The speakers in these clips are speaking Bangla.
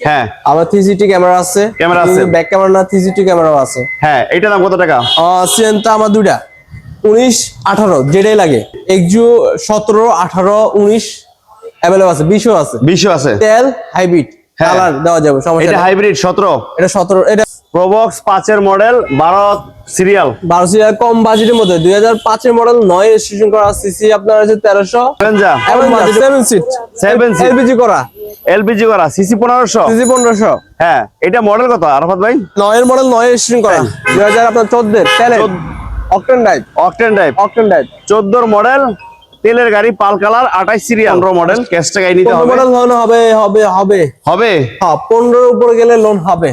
হ্যাঁ। আবার থ্রি ক্যামেরা আছে। ক্যামেরা আছে। ব্যাক ক্যামেরা না থ্রি ক্যামেরাও আছে। হ্যাঁ এটার দাম কত টাকা? সিএনটা আমার দুইটা। উনিশ আঠারো যেটাই লাগে। একজু সতেরো আঠারো উনিশ অ্যাভেলেবল আছে বিশও আছে। বিশও আছে। তেল হাইব্রিড হ্যাঁ। কালার দেওয়া যাবে সমস্যা এটা হাইব্রিড সতেরো? এটা সতেরো এটা প্রবক্স পাঁচের মডেল বারো সিরিয়াল বারো সিরিয়াল কম বাজেটের মধ্যে। দুই হাজার পাঁচের মডেল নয় রেজিস্ট্রেশন করা। সিসি আপনার আছে তেরোশো। Seven seat seat। এলপিজি করা। এলপিজি করা। সিসি পনেরোশো। সিসি পনেরোশো। হ্যাঁ এটা মডেল কত আরফাত ভাই? নয়ের মডেল নয় রেজিস্ট্রেশন করা। দুই হাজার আপনার চোদ্দের। Octane drive octane type octane drive চোদ্দোর মডেল তেলের গাড়ি পাল কালার আঠাইশ সিরিয়াল পনেরো মডেল ক্যাশ টাকায় নিতে হবে। মডেল লোন হবে হবে হবে। হবে। হ্যাঁ পনেরোর উপরে গেলে লোন হবে।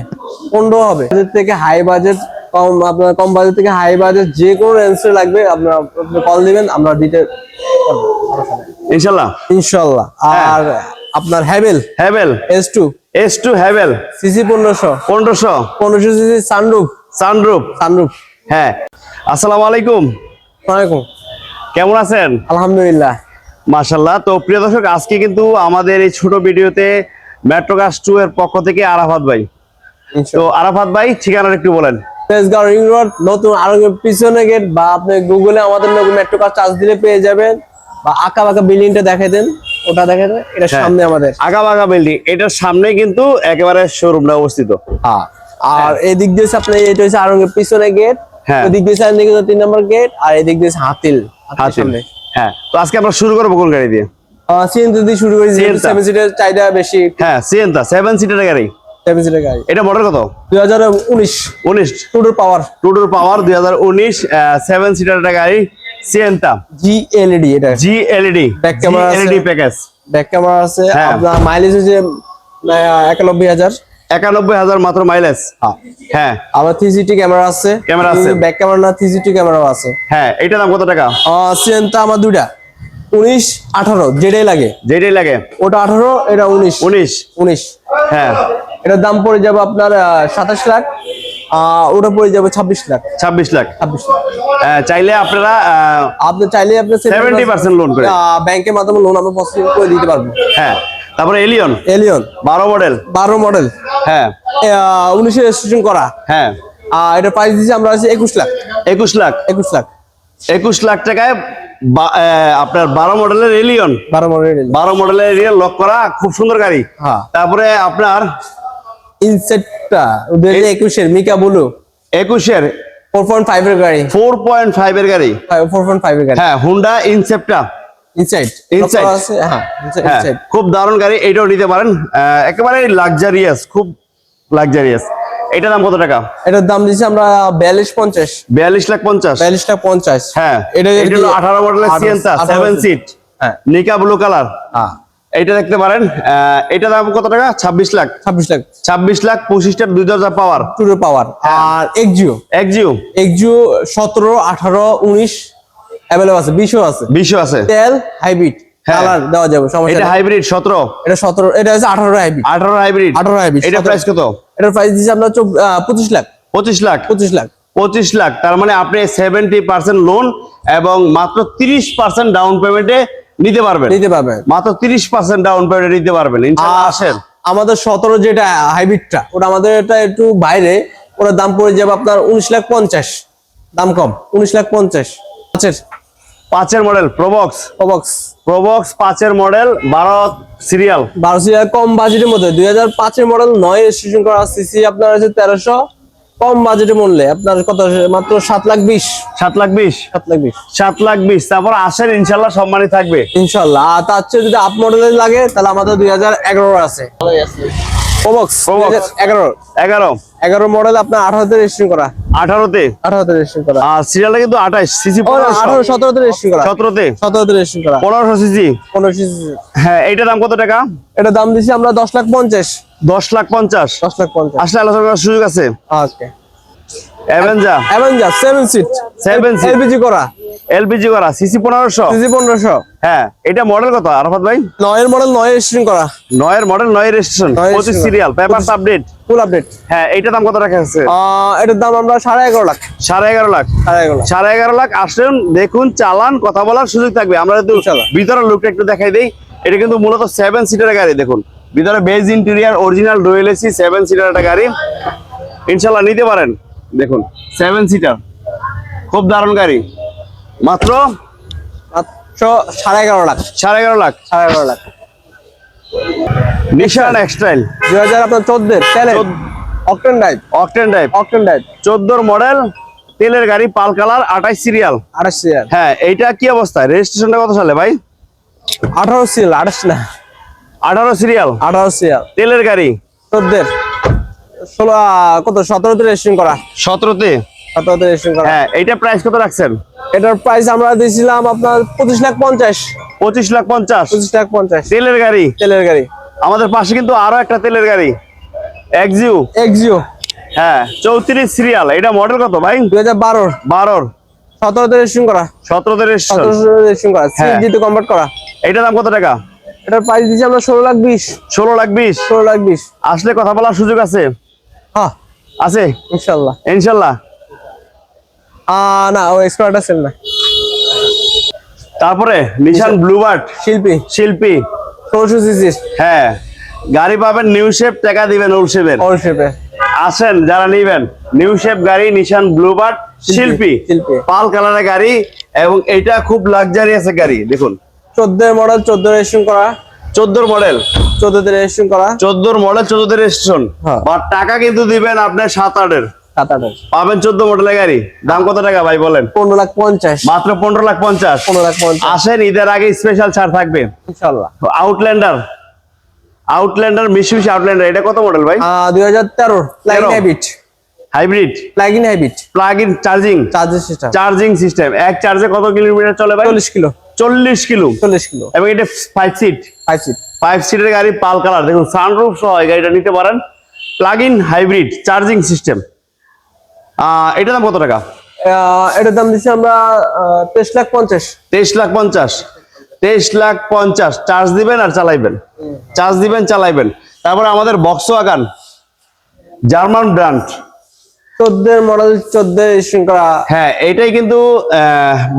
পনেরো হবে। বাজেট থেকে হাই বাজেট কম আপনার কম বাজেট থেকে হাই বাজেট যে কোনো রেঞ্জে লাগবে আপনারা কল দিবেন আমরা দিতে ইনশাল্লাহ। ইনশাল্লাহ। আর আপনার Haval Haval S two S two Haval CC পনেরোশো। পনেরোশো। পনেরোশো সিসি সানরুফ সানরুফ সানরুফ হ্যাঁ। আসসালামু আলাইকুম। আসসালামাইকুম কেমন আছেন? আলহামদুলিল্লাহ। মাশাল্লাহ। তো প্রিয় দর্শক আজকে কিন্তু আমাদের এই ছোট ভিডিওতে মেট্রোগাস টু এর পক্ষ থেকে আরাফাত ভাই। তো আরাফাত ভাই ঠিকানাটা একটু বলেন। তেজগাঁও রিং রোড নতুন আরও পিছনে গেট বা আপনি গুগলে আমাদের মেট্রো কার চার্জ দিলে পেয়ে যাবেন। বা আঁকা বাঁকা বিল্ডিংটা দেখে দেন ওটা দেখে দেন এটা হ্যাঁ। সামনে আমাদের। বাগা বিল্ডিং এটার সামনে কিন্তু একেবারে শোরুমটা অবস্থিত। হ্যাঁ আর এই দিক দিয়ে এটা হচ্ছে আরঙ্গের পিছনে গেট হ্যাঁ। দিয়ে সামনে কিন্তু তিন নম্বর গেট আর এই দিক দিয়ে হাতিল হ্যাঁ তো আজকে আমরা শুরু করব কোন গাড়ি দিয়ে? শুরু করি সেভেন সিটের চাহিদা বেশি। হ্যাঁ সিএনটা সেভেন সিটার গাড়ি। গাড়ি। এটা মডেল কত? পাওয়ার সিটার গাড়ি সিএনটা জি এলইডি এটা। জি এলইডি আছে। এলইডি প্যাকেজ ব্যাক ক্যামেরা আছে। হ্যাঁ। আপনার মাইলেজ হচ্ছে একানব্বই হাজার। মাত্র মাইলেজ হ্যাঁ। আবার থ্রি সিটি ক্যামেরা আছে। Camera আছে। ব্যাক ক্যামেরা না থ্রি সিটি ক্যামেরাও আছে। হ্যাঁ এটা দাম কত টাকা? সিএনটা আমার দুইটা। উনিশ আঠারো যেটাই লাগে। যেটাই লাগে। ওটা আঠারো এটা উনিশ। উনিশ। উনিশ। হ্যাঁ। এটার দাম পড়ে যাবে আপনার সাতাশ লাখ ওটা পড়ে যাবে ছাব্বিশ লাখ। ছাব্বিশ লাখ। ছাব্বিশ লাখ। আহ, চাইলে আপনারা আপনি চাইলে আপনি 70% loan করে। ব্যাংকের মাধ্যমে লোন আমরা পসিবল করে দিতে পারব হ্যাঁ তারপরে এলিয়ন এলিয়ন বারো মডেল বারো মডেল হ্যাঁ। উনিশে রেজিস্ট্রেশন করা। হ্যাঁ। আহ, এটার প্রাইস দিচ্ছি আমরা আছে একুশ লাখ। একুশ লাখ। একুশ লাখ। একুশ লাখ টাকায় আপনার বারো মডেলের এলিয়ন বারো মডেল বারো মডেলের এলিয়ন লক করা খুব সুন্দর গাড়ি। হ্যাঁ। তারপরে আপনার ইনসেটটা দুই হাজার একুশের মিকা বলু। একুশের। ফোর পয়েন্ট ফাইভ এর গাড়ি। ফোর পয়েন্ট ফাইভ এর গাড়ি। ফোর পয়েন্ট ফাইভ এর গাড়ি হ্যাঁ হুন্ডা ইনসেপ্টা ইনসাইড ইনসাইড খুব দারুণ গাড়ি এটাও নিতে পারেন। একেবারে লাক্সারিয়াস খুব লাক্সারিয়াস এটার দাম কত টাকা? এটার দাম দিচ্ছি আমরা বিয়াল্লিশ পঞ্চাশ। বিয়াল্লিশ লাখ পঞ্চাশ। বিয়াল্লিশ টাকা পঞ্চাশ। হ্যাঁ এটা আঠারো মডেলের সিয়েন্তা সেভেন সিট হ্যাঁ। নিকা ব্লু কালার হ্যাঁ। এইটা দেখতে পারেন এটা দাম কত টাকা? ছাব্বিশ লাখ। ছাব্বিশ লাখ। ছাব্বিশ লাখ পঁচিশটা দুই দরজা পাওয়ার। টুরো পাওয়ার হ্যাঁ। আর এক্সিও একজিও এক্সিও সতেরো আঠারো উনিশ অ্যাভেলেবল আছে বিশও আছে। বিশও আছে। তেল হাইব্রিড হ্যাঁ। কালার দেওয়া যাবে সমস্যা এটা হাইব্রিড সতেরো। এটা সতেরো এটা হচ্ছে আঠারো হাইব্রিড আঠারো হাইব্রিড আঠারো হাইব্রিড এটা প্রাইস কত? এটার প্রাইস আমরা লাখ। পঁচিশ লাখ। পঁচিশ লাখ। পঁচিশ লাখ। তার মানে আপনি সেভেন্টি পার্সেন্ট লোন এবং মাত্র তিরিশ পার্সেন্ট ডাউন পেমেন্টে নিতে পারবেন। নিতে পারবেন। মাত্র তিরিশ পার্সেন্ট ডাউন পেমেন্টে নিতে পারবেন। আসেন। আমাদের সতেরো যেটা হাইব্রিডটা ওটা আমাদের এটা একটু বাইরে ওটার দাম পড়ে যাবে আপনার উনিশ লাখ পঞ্চাশ। দাম কম উনিশ লাখ পঞ্চাশ। আচ্ছা পাঁচের মডেল প্রবক্স কবক্স প্রবক্স পাঁচের মডেল বারো সিরিয়াল বারো সিরিয়াল কম বাজেটের মধ্যে। দুই হাজার পাঁচের মডেল নয় রেজিস্ট্রেশন করা সিসি আপনার আছে তেরোশো। কম বাজেটের মূল্যে আপনার কত মাত্র সাত লাখ বিশ। সাত লাখ বিশ? সাত লাখ বিশ। সাত লাখ বিশ। তারপর আসেন ইনশাল্লাহ সম্মানই থাকবে। ইনশাল্লাহ। আর তার চেয়ে যদি আপ মডেলের লাগে তাহলে আমাদের দুই হাজার এগারো আছে। মডেল আপনার আঠারোতে রেজিস্ট্রেশন করা। আঠারোতে? আঠারোতে রেজিস্ট্রেশন করা। আর সিরিয়ালটা কিন্তু সিসি না, আঠারো সতেরোতে রেজিস্ট্রেশন করা। সতেরোতে? সতেরোতে রেজিস্ট্রেশন করা। পনেরোশো সিসি? পনেরো সিসি। হ্যাঁ এইটার দাম কত টাকা? এটা দাম দিচ্ছি আমরা দশ লাখ পঞ্চাশ। দশ লাখ পঞ্চাশ। দশ লাখ পঞ্চাশ। আসলে আলোচনা করার সুযোগ আছে? Okay Avanza Avanza seven seat seat। LPG করা। এলপিজি করা সিসি পনেরোশো। সিসি পনেরোশো। হ্যাঁ এটা মডেল কত আরাফাত ভাই? নয়ের মডেল নয় রেজিস্ট্রেশন করা। নয়ের মডেল নয় রেজিস্ট্রেশন পঁচিশ। সিরিয়াল আপডেট ফুল আপডেট হ্যাঁ এইটা দাম কত রাখা আছে? এটার দাম আমরা সাড়ে এগারো লাখ। সাড়ে এগারো লাখ। সাড়ে এগারো লাখ। আসলেন দেখুন চালান কথা বলার সুযোগ থাকবে। আমরা যদি। ভিতরের লুকটা একটু দেখাই দিই। এটা কিন্তু মূলত সেভেন সিটার গাড়ি দেখুন। ভিতরে beige interior original royal AC seven seater একটা গাড়ি। ইনশাল্লাহ নিতে পারেন। দেখুন সেভেন সিটার খুব দারুণ গাড়ি। মাত্র মাত্র সাড়ে এগারো লাখ। সাড়ে এগারো লাখ। সাড়ে এগারো লাখ। নিশান এক্সটাইল দুই হাজার আপনার চোদ্দের চোদ্দ- octane drive octane type octane drive চোদ্দোর মডেল তেলের গাড়ি পাল কালার আঠাইশ সিরিয়াল আঠাশ সিরিয়াল হ্যাঁ এইটা কি অবস্থায় রেজিস্ট্রেশনটা কত সালে ভাই? আঠারো সিরিয়াল আঠাশ না। আঠারো সিরিয়াল আঠারো সিরিয়াল তেলের গাড়ি? চোদ্দের। ষোলো কত? সতেরোতে রেজিস্ট্রেশন করা। সতেরোতে? সতেরোতে রেজিস্ট্রেশন করা। হ্যাঁ এইটা প্রাইস কত রাখছেন? এটার প্রাইস আমরা দিয়েছিলাম আপনার পঁচিশ লাখ পঞ্চাশ। পঁচিশ লাখ পঞ্চাশ। পঁচিশ লাখ পঞ্চাশ। তেলের গাড়ি? তেলের গাড়ি। আমাদের পাশে কিন্তু আরও একটা তেলের গাড়ি। এক্সিউ এক্সিও হ্যাঁ চৌত্রিশ সিরিয়াল এটা মডেল কত ভাই? দুই হাজার বারোর বারোর। সতেরোতে রেজিস্ট্রেশন করা। সতেরোতে রেজিস্ট্রেশন করা। হ্যাঁ। সিএনজি কনভার্ট করা। এইটার দাম কত টাকা? এটার প্রাইস দিয়েছি আমরা ষোলো লাখ বিশ। ষোলো লাখ বিশ? ষোলো লাখ বিশ। আসলে কথা বলার সুযোগ আছে? হ্যাঁ। আছে? ইনশাল্লাহ। ইনশাল্লাহ। না ও এক্সপার্ট আছেন না। তারপরে নিশান ব্লু ব্লুবার্ড শিল্পী। শিল্পী। ষোলোশো সিসির হ্যাঁ। গাড়ি পাবেন নিউ শেপ টাকা দিবেন ওল শেপের অল শেপে আসেন যারা নিবেন নিউ শেপ গাড়ি নিশান ব্লুবার্ড শিল্পী শিল্পী। পাল কালারের গাড়ি এবং এটা খুব লাক্সারি আছে গাড়ি দেখুন। চোদ্দের মডেল চোদ্দ রেজিস্ট্রেশন করা। চোদ্দোর মডেল চোদ্দতে রেজিস্ট্রেশন করা। চোদ্দোর মডেল চোদ্দোতে রেজিস্ট্রেশন। বা টাকা কিন্তু দিবেন আপনার সাত আটের। সাত আটের। পাবেন চোদ্দ মডেলের গাড়ি। দাম কত টাকা ভাই বলেন? পনেরো লাখ পঞ্চাশ। মাত্র পনেরো লাখ পঞ্চাশ। পনেরো লাখ পঞ্চাশ। আসেন ঈদের আগে স্পেশাল ছাড় থাকবে। ইনশাল্লাহ আউটল্যান্ডার আউটল্যান্ডার মিশি মিশি আউটল্যান্ডার এটা কত মডেল ভাই? দুই হাজার তেরো hybrid hybrid plug in hybrid plug in charging চার্জের সিস্টেম চার্জিং সিস্টেম এক চার্জে কত কিলোমিটার চলে ভাই? চল্লিশ কিলো। চল্লিশ কিলো। চল্লিশ কিলো। এবং এটা five seat five seat five সিটের গাড়ি পাল কালার দেখুন সানরুফ সহ এই গাড়িটা নিতে পারেন। Plug in hybrid charging system এটার দাম কত টাকা? এটার দাম দিচ্ছি আমরা তেইশ লাখ পঞ্চাশ। তেইশ লাখ পঞ্চাশ। তেইশ লাখ পঞ্চাশ। চার্জ দিবেন আর চালাইবেন। চার্জ দিবেন চালাইবেন। তারপরে আমাদের বক্স আগান। জার্মান ব্র্যান্ড চোদ্দের মডেল চোদ্দ রেজিস্ট্রেশন করা হ্যাঁ এটাই কিন্তু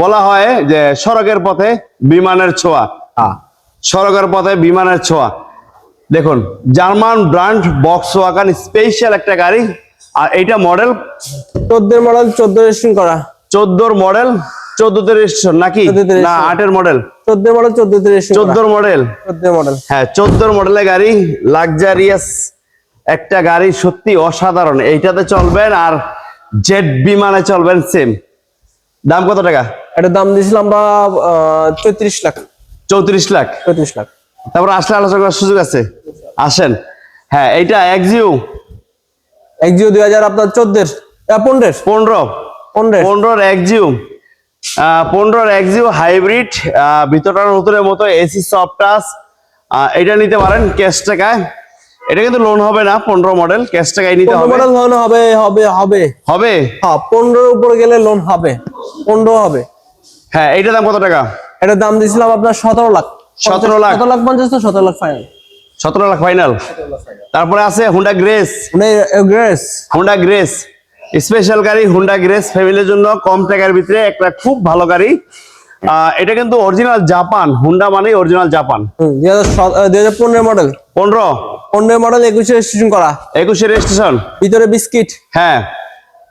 বলা হয় যে সড়কের পথে বিমানের ছোঁয়া। সড়কের পথে বিমানের ছোঁয়া। দেখুন German brand Volkswagen special একটা গাড়ি আর এইটা মডেল? চোদ্দের মডেল চোদ্দ রেজিস্ট্রেশন করা চোদ্দোর মডেল চোদ্দোতে রেজিস্ট্রেশন নাকি? 14 না আটের মডেল। চোদ্দের মডেল চোদ্দতে রেজিস্ট্রেশন চোদ্দোর মডেল। চোদ্দের মডেল। হ্যাঁ চোদ্দোর মডেলের গাড়ি লাক্সারিয়াস একটা গাড়ি সত্যি অসাধারণ। এইটাতে চলবেন আর জেট বিমানে চলবেন সেম দাম কত টাকা? এটার দাম দিয়েছিলাম আমরা চৌত্রিশ লাখ। চৌত্রিশ লাখ? চৌত্রিশ লাখ। তারপর আসলে আলোচনা করার সুযোগ আছে? আসেন। হ্যাঁ এইটা এক্সিউ একজিও দুই হাজার আপনার চোদ্দের পনেরো পনেরো পনেরো। পনেরোর। এক্সিউ পনেরোর এক্সিউ হাইব্রিড ভিতরটা নতুনের মতো এসি সফট টাচ এটা নিতে পারেন ক্যাশ টাকায়। এটা কিন্তু লোন হবে না পনেরো মডেল ক্যাশ টাকায় নিতে হবে। মডেল লোন হবে হবে হবে। হবে? হ্যাঁ পনেরোর উপরে গেলে লোন হবে পনেরো হবে। হ্যাঁ এইটার দাম কত টাকা? এটার দাম দিয়েছিলাম আপনার সতেরো লাখ। 17 লাখ। সতেরো লাখ পঞ্চাশ তো সতেরো লাখ ফাইনাল সতেরো লাখ ফাইনাল তারপরে আছে Honda Grace Grace Honda Grace special গাড়ি হুন্ডা গ্রেস ফ্যামিলির জন্য কম টাকার ভিতরে একটা খুব ভালো গাড়ি। এটা কিন্তু অরিজিনাল জাপান হুন্ডা মানেই অরিজিনাল জাপান দুই হাজার পনেরো মডেল পনেরো? পনেরো মডেল একুশে রেজিস্ট্রেশন করা। একুশে রেজিস্ট্রেশন ভিতরে বিস্কিট। হ্যাঁ।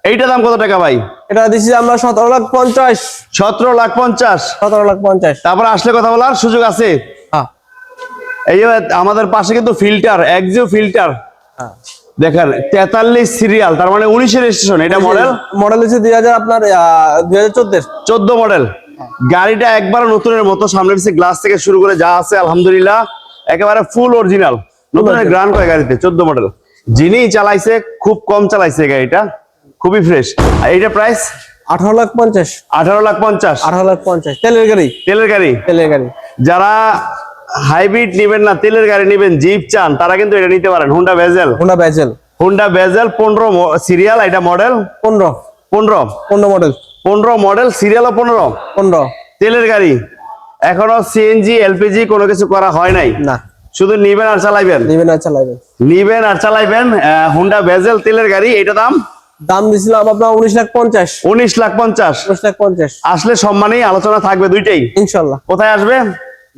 এইটা দাম কত টাকা ভাই? এটা দিচ্ছি আমরা সতেরো লাখ পঞ্চাশ। সতেরো লাখ পঞ্চাশ। সতেরো লাখ পঞ্চাশ। তারপর আসলে কথা বলার সুযোগ আছে? হ্যাঁ। এই আমাদের পাশে কিন্তু ফিল্টার একজিও ফিল্টার দেখেন তেতাল্লিশ সিরিয়াল তার মানে উনিশের রেজিস্ট্রেশন এটা মডেল মডেল হচ্ছে দুই হাজার আপনার দুই হাজার চোদ্দের। চোদ্দ মডেল গাড়িটা একবার নতুনের মতো সামনে পিছিয়ে গ্লাস থেকে শুরু করে যা আছে আলহামদুলিল্লাহ একেবারে ফুল অরিজিনাল নতুনের গ্রান্ড করে গাড়িতে? চোদ্দ মডেল যিনি চালাইছে খুব কম চালাইছে গাড়িটা খুবই ফ্রেশ আর এইটা প্রাইস আঠারো লাখ পঞ্চাশ। আঠারো লাখ পঞ্চাশ। আঠারো লাখ পঞ্চাশ। তেলের গাড়ি? তেলের গাড়ি। তেলের গাড়ি। যারা হাইব্রিড নেবেন না তেলের গাড়ি নেবেন জিপ চান তারা কিন্তু এটা নিতে পারেন। Honda Vezel Honda Vezel Honda Vezel পনেরো সিরিয়াল এটা মডেল পনেরো। পনেরো। পনেরো মডেল পনেরো মডেল সিরিয়ালও পনেরো? পনেরো। তেলের গাড়ি। এখনও সিএনজি এলপিজি কোনো কিছু করা হয় নাই? না। শুধু নিবেন আর চালাইবেন? নিবেন আর চালাইবেন। নিবেন আর চালাইবেন হুন্ডা বেজেল তেলের গাড়ি এটা দাম? দাম দিছিলাম আপনার উনিশ লাখ পঞ্চাশ। উনিশ লাখ পঞ্চাশ। উনিশ লাখ পঞ্চাশ। আসলে সম্মানেই আলোচনা থাকবে দুইটাই। ইনশাল্লাহ। কোথায় আসবে?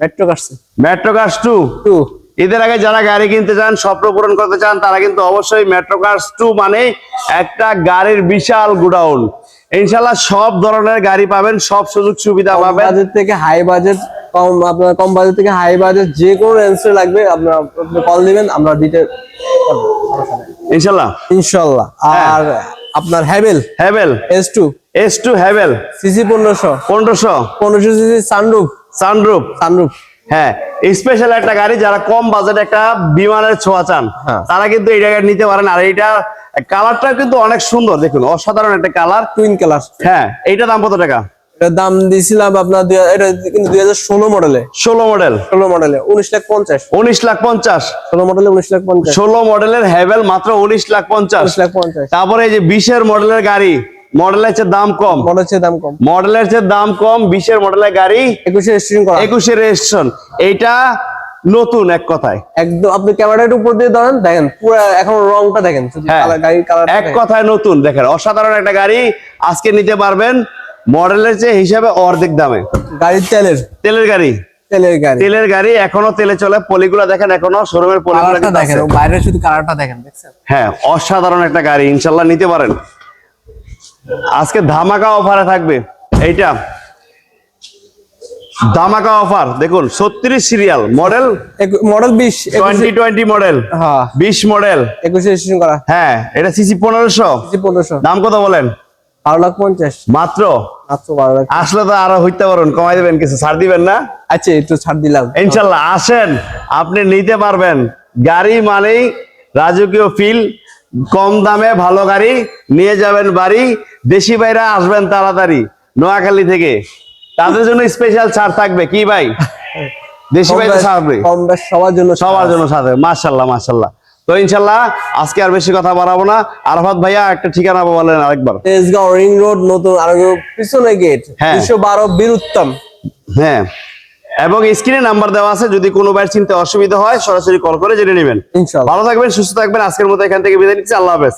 মেট্রো কাটছে মেট্রো কার্স টু টু এদের আগে যারা গাড়ি কিনতে চান স্বপ্ন পূরণ করতে চান তারা কিন্তু অবশ্যই মেট্রো কার্স টু মানে একটা গাড়ির বিশাল গুডাউন ইনশাল্লাহ সব ধরনের গাড়ি পাবেন সব সুযোগ সুবিধা পাবেন। বাজেট থেকে হাই বাজেট কম আপনার কম বাজেট থেকে হাই বাজেট যে কোনো রেঞ্জের লাগবে আপনার কল দিবেন আমরা দিতে ইনশাল্লাহ ইনশাল্লাহ হ্যাঁ। আর আপনার Haval Haval S two S two Haval CC পনেরোশো। পনেরোশো। পনেরোশো সিসি সানরুফ সানরুফ সানরুফ হ্যাঁ স্পেশাল একটা গাড়ি যারা কম বাজেট একটা বিমানের ছোঁয়া চান হ্যাঁ। তারা কিন্তু এই গাড়ি নিতে পারেন। আর এইটা কালারটা কিন্তু অনেক সুন্দর দেখুন অসাধারণ একটা কালার। টুইন কালার হ্যাঁ এইটা দাম কত টাকা? এটার দাম দিয়েছিলাম আপনার এটা কিন্তু দুই হাজার ষোলো মডেলে ষোলো মডেল ষোলো মডেলে উনিশ লাখ পঞ্চাশ। উনিশ লাখ পঞ্চাশ। ষোলো মডেলে উনিশ লাখ পঞ্চাশ। ষোলো মডেলের হ্যাভেল মাত্র উনিশ লাখ পঞ্চাশ। লাখ পঞ্চাশ। তারপরে এই যে বিশের মডেলের গাড়ি মডেলের চেয়ে দাম কম। মডেল হচ্ছে দাম কম। মডেলের চেয়ে দাম কম বিশের মডেলের গাড়ি একুশে রেজিস্ট্রেশন করা। একুশে রেজিস্ট্রেশন এইটা নতুন এক কথায়। একদম আপনি ক্যামেরাটা উপর দিয়ে ধরেন দেখেন পুরো এখন রংটা দেখেন হ্যাঁ। গাড়ির কালার এক কথায় নতুন দেখেন অসাধারণ একটা গাড়ি আজকে নিতে পারবেন মডেলের চেয়ে হিসাবে অর্ধেক দামে। গাড়ির তেলের। তেলের গাড়ি। তেলের গাড়ি। তেলের গাড়ি এখনও তেলে চলে পলিগুলা দেখেন এখনও শোরুমের পলিগুলা দেখেন বাইরে শুধু কালারটা দেখেন দেখছেন? হ্যাঁ অসাধারণ একটা গাড়ি ইনশাল্লাহ নিতে পারেন। আজকে ধামাকা অফারে থাকবে এইটা। ধামাকা অফার। দেখুন ছত্রিশ সিরিয়াল মডেল মডেল বিশ টোয়েন্টি টোয়েন্টি মডেল হ্যাঁ। বিশ মডেল। একুশে করা। হ্যাঁ এটা সিসি পনেরোশো। পনেরোশো। দাম কত বলেন? বারো লাখ পঞ্চাশ। মাত্র? আসলে তো আরও হইতে পারুন কমাই দিবেন কিছু ছাড় দিবেন না? আচ্ছা একটু ছাড় দিলাম। ইনশাল্লাহ আসেন আপনি নিতে পারবেন। গাড়ি মানেই রাজকীয় ফিল কম দামে ভালো গাড়ি নিয়ে যাবেন বাড়ি। দেশি বাইরা আসবেন তাড়াতাড়ি নোয়াখালী থেকে। তাদের জন্য স্পেশাল ছাড় থাকবে। কি ভাই? দেশি ভাই সবার জন্য সবার জন্য সাথে মাশাল্লাহ মাশাল্লাহ তো ইনশাল্লাহ আজকে আর বেশি কথা বাড়াবো না। আরফাত ভাইয়া একটা ঠিকানা বলেন আরেকবার। তেজগাঁও রিং রোড নতুন আর পিছনে গেট হ্যাঁ। দুশো বারো বীরুত্তম। হ্যাঁ। এবং স্ক্রিনে নাম্বার দেওয়া আছে যদি কোনো বাইর চিনতে অসুবিধা হয় সরাসরি কল করে জেনে নেবেন। ভালো থাকবেন সুস্থ থাকবেন। আজকের মতো এখান থেকে বিদায় নিচ্ছি। আল্লাহ হাফেজ।